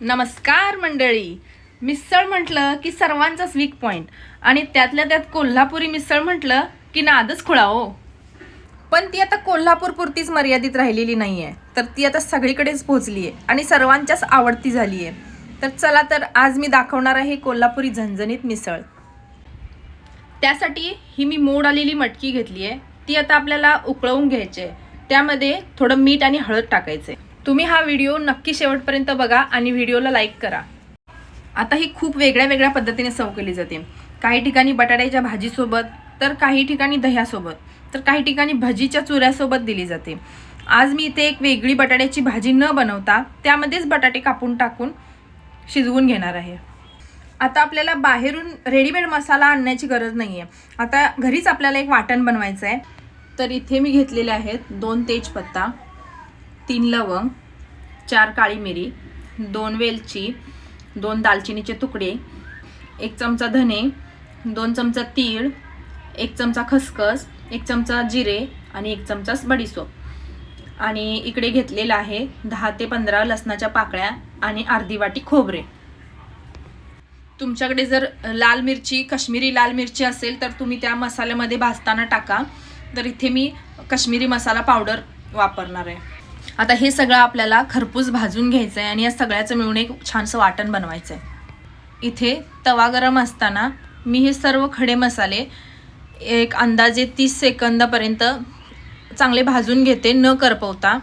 नमस्कार मंडळी. मिसळ म्हटलं की सर्वांचाच वीक पॉइंट आणि त्यातल्या त्यात कोल्हापुरी मिसळ म्हटलं की नादच खुळा हो. पण ती आता कोल्हापूर पुरतीच मर्यादित राहिलेली नाही आहे तर ती आता सगळीकडेच पोहोचली आहे आणि सर्वांच्याच आवडती झाली आहे तर चला तर आज मी दाखवणार आहे कोल्हापुरी झणझणीत मिसळ. त्यासाठी ही मी मोड आलेली मटकी घेतली आहे ती आता आपल्याला उकळवून घ्यायची आहे त्यामध्ये थोडं मीठ आणि हळद टाकायचं आहे तुम्ही हा व्हिडिओ नक्की शेवटपर्यंत बघा आणि व्हिडिओला लाईक करा. आता ही खूप वेगळ्या वेगळ्या पद्धतीने सव केली जाते. काही ठिकाणी बटाट्याच्या भाजीसोबत तर काही ठिकाणी दह्यासोबत तर काही ठिकाणी भजीच्या चुऱ्यासोबत दिली जाते. आज मी इथे एक वेगळी बटाट्याची भाजी न बनवता त्यामध्येच बटाटे कापून टाकून शिजवून घेणार आहे. आता आपल्याला बाहेरून रेडीमेड मसाला आणण्याची गरज नाही आहे आता घरीच आपल्याला एक वाटण बनवायचं आहे तर इथे मी घेतलेले आहेत दोन तेजपत्ता तीन लवंग चार काळी मिरी दोन वेलची दोन दालचिनीचे तुकडे एक चमचा धने दोन चमचा तीळ एक चमचा खसखस एक चमचा जिरे आणि एक चमचा बडीसोप. आणि इकडे घेतलेलं आहे दहा ते पंधरा लसणाच्या पाकळ्या आणि अर्धी वाटी खोबरे. तुमच्याकडे जर लाल मिरची काश्मीरी लाल मिरची असेल तर तुम्ही त्या मसाल्यामध्ये भाजताना टाका. तर इथे मी काश्मीरी मसाला पावडर वापरणार आहे. आता हे सगळं आपल्याला खरपूस भाजून घ्यायचं आहे आणि या सगळ्याचं मिळून एक छानसं वाटण बनवायचं आहे इथे तवा गरम असताना मी हे सर्व खडे मसाले एक अंदाजे तीस सेकंदापर्यंत चांगले भाजून घेते न करपवता.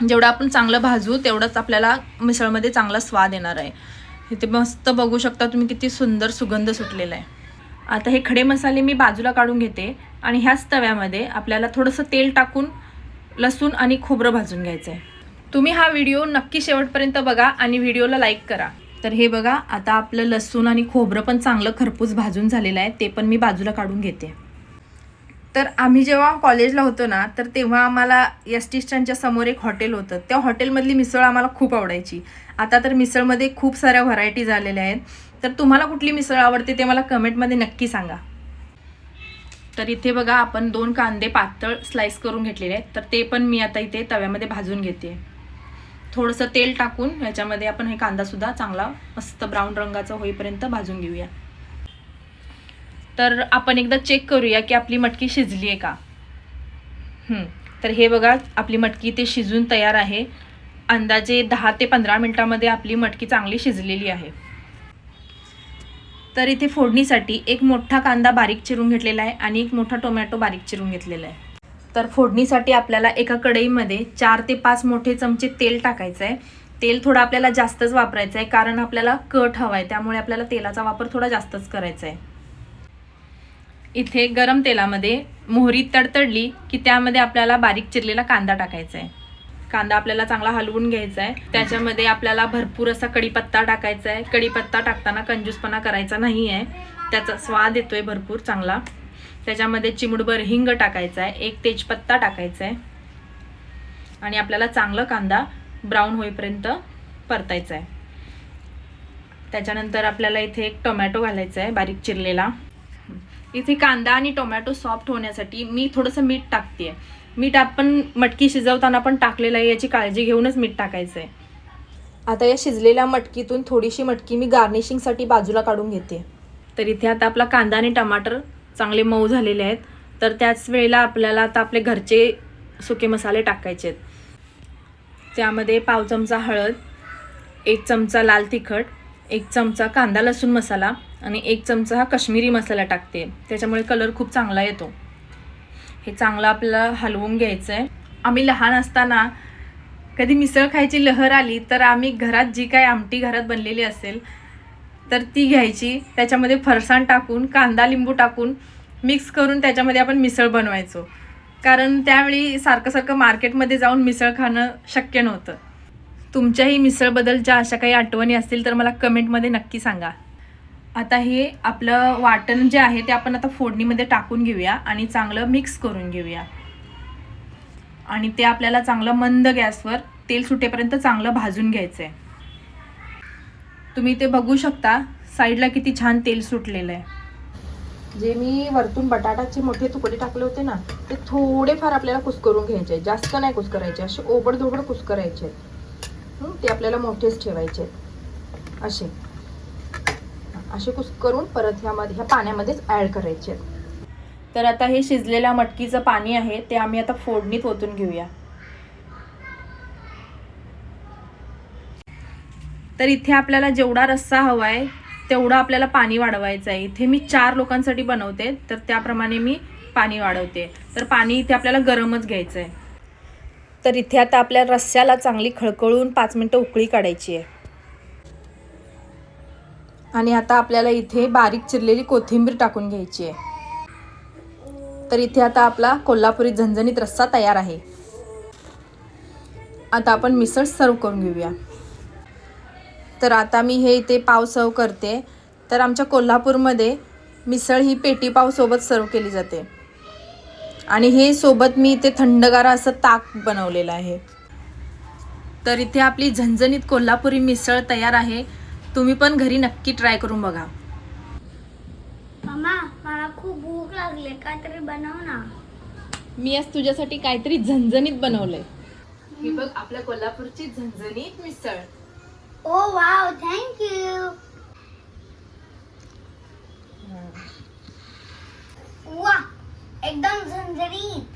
जेवढं आपण चांगलं भाजू तेवढंच आपल्याला मिसळमध्ये चांगला स्वाद येणार आहे. इथे मस्त बघू शकता तुम्ही किती सुंदर सुगंध सुटलेला आहे आता हे खडे मसाले मी बाजूला काढून घेते आणि ह्याच तव्यामध्ये आपल्याला थोडंसं तेल टाकून लसूण आणि खोबरं भाजून घ्यायचं आहे तुम्ही हा व्हिडिओ नक्की शेवटपर्यंत बघा आणि व्हिडिओला लाईक करा. तर हे बघा आता आपलं लसूण आणि खोबरं पण चांगलं खरपूस भाजून झालेलं आहे ते पण मी बाजूला काढून घेते. तर आम्ही जेव्हा कॉलेजला होतो ना तर तेव्हा आम्हाला एस टी स्टँडच्या समोर एक हॉटेल होतं. त्या हॉटेलमधली मिसळ आम्हाला खूप आवडायची. आता तर मिसळमध्ये खूप साऱ्या व्हरायटीज आलेल्या आहेत. तर तुम्हाला कुठली मिसळ आवडते ते मला कमेंटमध्ये नक्की सांगा. तर इथे बघा आपण दोन कांदे पातळ स्लाइस करून घेतलेले आहेत. तर ते पण मी आता इथे तव्यामध्ये भाजून घेते. थोडंसं तेल टाकून ह्याच्यामध्ये आपण हे कांदासुद्धा चांगला मस्त ब्राऊन रंगाचा होईपर्यंत भाजून घेऊया. तर आपण एकदा चेक करूया की आपली मटकी शिजली आहे का तर हे बघा आपली मटकी ते शिजून तयार आहे. अंदाजे दहा ते पंधरा मिनटामध्ये आपली मटकी चांगली शिजलेली आहे. तर इथे फोडणीसाठी एक मोठा कांदा बारीक चिरून घेतलेला आहे आणि एक मोठा टोमॅटो बारीक चिरून घेतलेला आहे. तर फोडणीसाठी आपल्याला एका कढईमध्ये चार ते पाच मोठे चमचे तेल टाकायचं आहे. तेल थोडं आपल्याला जास्तच वापरायचं आहे कारण आपल्याला कट हवा आहे त्यामुळे आपल्याला तेलाचा वापर थोडा जास्तच करायचा आहे. इथे गरम तेलामध्ये मोहरी तडतडली की त्यामध्ये आपल्याला बारीक चिरलेला कांदा टाकायचा आहे. कांदा आपल्याला चांगला हलवून घ्यायचा आहे त्याच्यामध्ये आपल्याला भरपूर असा कढीपत्ता टाकायचा आहे कढीपत्ता टाकताना कंजूसपणा करायचा नाही आहे त्याचा स्वाद येतोय भरपूर चांगला. त्याच्यामध्ये चिमुडभर हिंग टाकायचा आहे एक तेजपत्ता टाकायचा आहे आणि आपल्याला चांगलं कांदा ब्राऊन होईपर्यंत परतायचा आहे त्याच्यानंतर आपल्याला इथे एक टोमॅटो घालायचा आहे बारीक चिरलेला. इथे कांदा आणि टोमॅटो सॉफ्ट होण्यासाठी मी थोडंसं मीठ टाकते मीठ आपण मटकी शिजवताना पण टाकलेलं आहे याची काळजी घेऊनच मीठ टाकायचं आहे आता या शिजलेल्या मटकीतून थोडीशी मटकी मी गार्निशिंगसाठी बाजूला काढून घेते. तर इथे आता आपला कांदा आणि टमाटर चांगले मऊ झालेले आहेत. तर त्याच वेळेला आपल्याला आता आपले घरचे सुके मसाले टाकायचे आहेत. त्यामध्ये पाव चमचा हळद एक चमचा लाल तिखट एक चमचा कांदा लसूण मसाला आणि एक चमचा हा काश्मीरी मसाला टाकते. त्याच्यामुळे कलर खूप चांगला येतो. हे चांगलं आपल्याला हलवून घ्यायचं आहे आम्ही लहान असताना कधी मिसळ खायची लहर आली तर आम्ही घरात जी काय आमटी घरात बनलेली असेल तर ती घ्यायची. त्याच्यामध्ये फरसाण टाकून कांदा लिंबू टाकून मिक्स करून त्याच्यामध्ये आपण मिसळ बनवायचो. कारण त्यावेळी सारखं सारखं मार्केटमध्ये जाऊन मिसळ खाणं शक्य नव्हतं. तुमच्याही मिसळबद्दलच्या अशा काही आठवणी असतील तर मला कमेंटमध्ये नक्की सांगा. आता हे आपलं वाटण जे आहे ते आपण आता फोडणीमध्ये टाकून घेऊया आणि चांगलं मिक्स करून घेऊया. आणि ते आपल्याला चांगलं मंद गॅसवर तेल सुटेपर्यंत चांगलं भाजून घ्यायचं आहे तुम्ही ते बघू शकता साईडला किती छान तेल सुटलेलं आहे. जे मी वरतून बटाटाचे मोठे तुकडे टाकले होते ना ते थोडेफार आपल्याला कुस्करून घ्यायचे जास्त नाही कुस्करायचे असे ओबडधोबड कुस्करायचे. आहेत ते आपल्याला मोठेच ठेवायचे असे. असे कुस करून परत ह्यामध्ये ह्या पाण्यामध्येच ॲड करायचे आहेत. तर आता हे शिजलेल्या मटकीचं पाणी आहे ते आम्ही आता फोडणीत ओतून घेऊया. तर इथे आपल्याला जेवढा रस्सा हवा आहे तेवढं आपल्याला पाणी वाढवायचं आहे. इथे मी चार लोकांसाठी बनवते तर त्याप्रमाणे मी पाणी वाढवते. तर पाणी इथे आपल्याला गरमच घ्यायचं आहे तर इथे आता आपल्या रस्स्याला चांगली खळखळून पाच मिनटं उकळी काढायची आहे. आणि आता आपल्याला इथे बारीक चिरलेली कोथिंबीर टाकून घ्यायची आहे. तर इथे आता आपला कोल्हापुरी झणझणीत रस्सा तयार आहे. आता आपण मिसळ सर्व करून घेऊया. तर आता मी हे इथे पाव सर्व करते. तर आमच्या कोल्हापूरमध्ये मिसळ ही पेटी पाव सोबत सर्व केली जाते. आणि हे सोबत मी इथे थंडगार असं ताक बनवलेलं आहे. तर इथे आपली झणझणीत कोल्हापुरी मिसळ तयार आहे. तुम्ही पण घरी नक्की ट्राय करून बघा. मामा मला खूप भूक लागली काहीतरी बनव ना. मी आज तुझ्यासाठी काहीतरी झणझणीत बनवलंय. हे बघ आपल्या कोल्हापूरची झणझणीत मिसळ. ओ वाव थँक्यू वा एकदम झणझणीत.